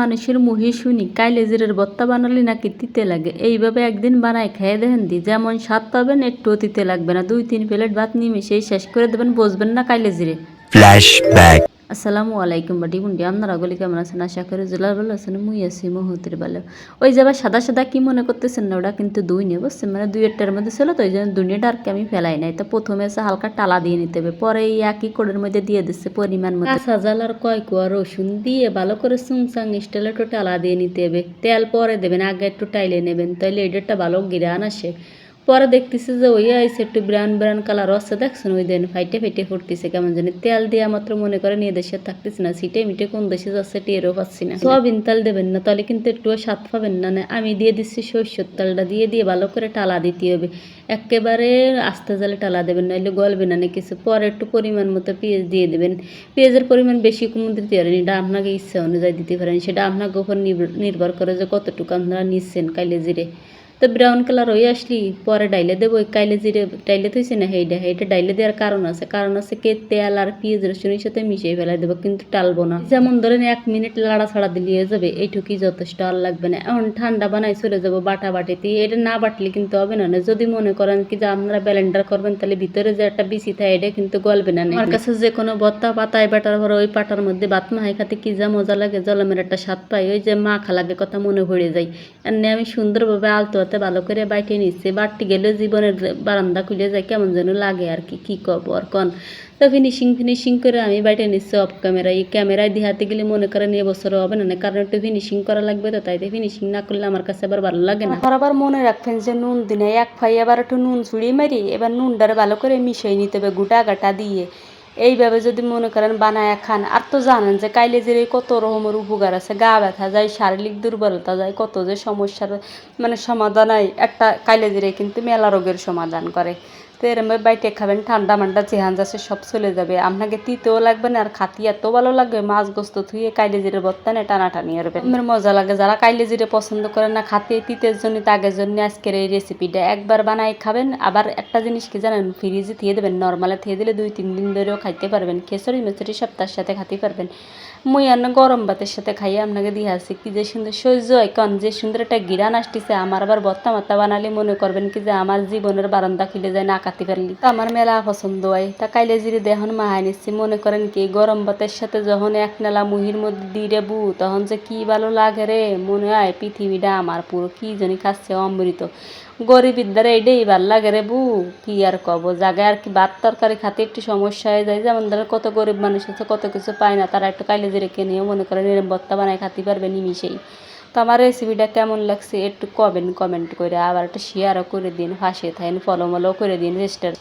মানুষের মুহি শুনি, কাইলে জিরের বত্তা বানালে নাকি তিতে লাগে? এইভাবে একদিন বানায় খেয়ে দেখেন দি, যেমন স্বাদ পাবেন একটু তিতে লাগবে না। দুই তিন প্লেট ভাত নিমিশেই শেষ করে দেবেন, বসবেন না কাইলে জিরে। Flashback. আসসালামু আলাইকুম বাটি বুন্ডি আপনারা গলি কেমন আছেন? আশা করি জুলার ভালো আছেন, মুই আছি মহুতির ভালো ওই যাবার সাদা সাদা কি মনে করতেছেন না, ওটা কিন্তু দুই নিয়ে বুঝছেন? মানে দুই একটার মধ্যে ছিল তো, ওই জন্য দুনিয়াটা আর কি আমি ফেলাই নাই। তো প্রথমে এসে হালকা টালা দিয়ে নিতে হবে, পরে এই একই কোড়ের মধ্যে দিয়ে দিচ্ছে পরিমাণ মতো। কাঁচা জাল আর কয় কুয়া রসুন দিয়ে ভালো করে সুংসাং স্টাইলে একটু টালা দিয়ে নিতে হবে। তেল পরে দেবেন, আগে একটু টাইলে নেবেন তাহলে এটাটা ভালো গিরান আসে পরে দেখতেছি যে ওই আইসে একটু ব্রাউন ব্রাউন কালার আছে, দেখছেন? ওই দেন ফাইটে ফাইটে ফুটতেছে, কেমন জানি তেল দিয়া মাত্র মনে করে নিয়ে দেশে থাকতেছে না সিটে মিটে কোন দেশে যাচ্ছে টেরও পাচ্ছি না। সয়াবিন তেল দেবেন না, তাহলে কিন্তু একটু স্বাদ পাবেন না না, আমি দিয়ে দিচ্ছি সরষের তেলটা, দিয়ে দিয়ে ভালো করে টালা দিতে হবে। একেবারে আস্তে জালে টালা দেবেন নাহলে গলবে না কিছু পরে একটু পরিমাণ মতো পেঁয়াজ দিয়ে দেবেন। পেঁয়াজের পরিমাণ বেশি কম দিতে পারেন এটা আপনাকে ইচ্ছা অনুযায়ী দিতে পারেন, সেটা আপনাকে উপর নির্ভর করে যে কতটুকু আপনারা নিচ্ছেন কাইলে জিরে। তো ব্রাউন কালার হয়ে আসলি, পরে ডাইলে দেবো কাইলে জিরে ডাইলে থইছে না সেইটা সেইটা ডাইলে দেওয়ার কারণ আছে। কারণ আছে কে, তেল আর পেঁয়াজ রসুনের সাথে মিশিয়ে ফেলাই দেবো, কিন্তু টালবো না। যেমন ধরেন এক মিনিট লাড়া ছাড়া দিলে হয়ে যাবে, এইটুকুই যথেষ্ট আর লাগবে না। এখন ঠান্ডা বানাই চলে যাব বাটা বাটিতে, এটা না বাটলে কিন্তু হবে না। যদি মনে করেন কি যে আপনারা ব্যালেন্ডার করবেন, তাহলে ভিতরে যে একটা বিসি থাকে, এটা কিন্তু গলবে না। আমার কাছে যে কোনো বত্তা পাতায় বাটার পরে ওই পাটার মধ্যে বাত মাহাই খাতে কি যা মজা লাগে, জলমের একটা স্বাদ পাই। ওই যে মাখা লাগে, কথা মনে পড়ে যায়। এমনি আমি সুন্দরভাবে আলতো হাতে ভালো করে বাইটে নিচ্ছে বাটতে গেলে জীবনের বারান্দা খুলে যায়, কেমন যেন লাগে আর কি, কী কব আর কন? তো ফিনিশিং ফিনিশিং করে আমি বাইটে নিচ্ছি অফ ক্যামেরায় এই ক্যামেরায় দিহাতে গেলে মনে করেন এ বছর হবে না, কারণ একটু ফিনিশিং করা লাগবে তো তাই ফিনিশিং না করলে আমার কাছে আবার ভালো লাগে না। আবার মনে রাখবেন যে নুন দিনে এক ফাই আবার একটু নুন ছুড়িয়ে মারি, এবার নুনটারে ভালো করে মিশিয়ে নিতে হবে, গোটা গাটা দিয়ে। এইভাবে যদি মনে করেন বানায় খান, আর তো জানেন যে কাইলে যে কত রকমের উপকার আছে, গা ব্যথা যায়, শারীরিক দুর্বলতা যায়, কত যে সমস্যার মানে সমাধান হয়, একটা কাইলে জিরে কিন্তু মেলা রোগের সমাধান করে। তো এরম বাইটে খাবেন, ঠান্ডা মান্ডা চেহান যাচ্ছে সব চলে যাবে। আপনাকে তিতেও লাগবে না, আর খাতি এত ভালো লাগবে মাছ গোস্ত থুয়ে কাইলে জিরে বত্তানে টানাটানি করবে আমার মজা লাগে, যারা কাইলে জিরে পছন্দ করে না, খাতে তিতের জন্য, তাগের জন্য আজকের এই রেসিপিটা একবার বানাই খাবেন। আবার একটা জিনিস কি জানেন ফ্রিজে থিয়ে দেবেন নর্মালে থিয়ে দিলে দুই, তিন দিন ধরেও খাইতে পারবেন, খেসরি মেসরি সব তার সাথে খাতে পারবেন। মুই আর গরম ভাতের সাথে খাইয়ে আপনাকে দিয়ে আসি কি যে সুন্দর সহ্য হয় কন যে সুন্দর একটা গিরান আসতেছে, আমার আবার বত্তা মাত্তা বানালে মনে করবেন কি যে আমার জীবনের বারান্দা খুলে যায়, না কাটি পারলি তো আমার মেলা পছন্দ হয়। তা কাইলে জিরে দেহন মাহাই নিচ্ছি, মনে করেন কি, গরম ভাতের সাথে যখন এক নেলা মুহির মধ্যে দিয়ে বু তখন যে কি ভালো লাগে রে, মনে হয় পৃথিবীটা আমার পুরো কি জানি খাচ্ছে অমৃত। গরিবের দ্বারা এটাই ভালো লাগে রে বু কি আর কব? জায়গায় আর কি ভাত তরকারি খাতে একটু সমস্যা হয়ে যায়। যেমন ধরো কত গরিব মানুষ আছে, কত কিছু পায় না, তারা একটু কাইলে জিরে কিনেও মনে করেন এরম বত্তা বানায় খাতে পারবে নিমিশেই। তো আমার রেসিপিটা কেমন লাগছে একটু কমেন্ট কমেন্ট করে আবার একটু শেয়ারও করে দিন পাশে থাকেন ফলো মলো করে দিন রেস্টার